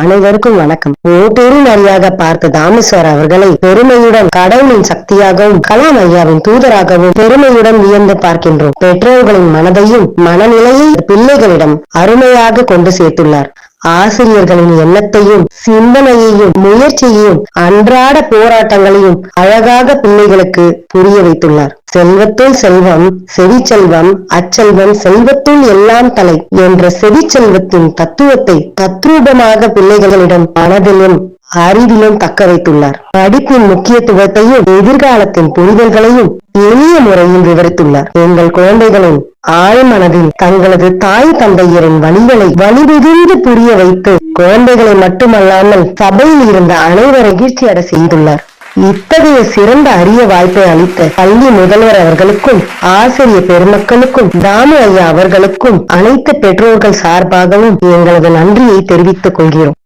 அனைவருக்கும் வணக்கம். ஓட்டேரின் நரியாக பார்த்த தாமேஸ்வர் அவர்களை பெருமையுடன் கடவுளின் சக்தியாகவும் கலாம் ஐயாவின் தூதராகவும் பெருமையுடன் வியந்து பார்க்கின்றோம். பெற்றோர்களின் மனதையும் மனநிலையை பிள்ளைகளிடம் அருமையாக கொண்டு சேர்த்துள்ளார். ஆசிரியர்களின் எண்ணத்தையும் சிந்தனையையும் முயற்சியையும் அன்றாட போராட்டங்களையும் அழகாக பிள்ளைகளுக்கு புரிய வைத்துள்ளார். செல்வத்துள் செல்வம் செவிச்செல்வம் அச்செல்வம் செல்வத்துள் எல்லாம் தலை என்ற செவிச்செல்வத்தின் தத்துவத்தை தத்ரூபமாக பிள்ளைகளிடம் மனதிலும் அறிவிலும் தக்க வைத்துள்ளார் படிப்பின் முக்கியத்துவத்தையும் எதிர்காலத்தின் புரிதல்களையும் எளிய முறையில் விவரித்துள்ளார். எங்கள் குழந்தைகளின் ஆழ்மனதில் தங்களது தாய் தந்தையரின் வழிகளை வழிவிதிந்து புரிய வைத்து குழந்தைகளை மட்டுமல்லாமல் சபையில் இருந்த அனைவரை மகிழ்ச்சி செய்துள்ளார். இத்தகைய சிறந்த அரிய வாய்ப்பை அளித்த பள்ளி முதல்வர் அவர்களுக்கும் ஆசிரியர் பெருமக்களுக்கும் தாமு ஐயா அவர்களுக்கும் அனைத்து பெற்றோர்கள் சார்பாகவும் எங்களது நன்றியை தெரிவித்துக் கொள்கிறோம்.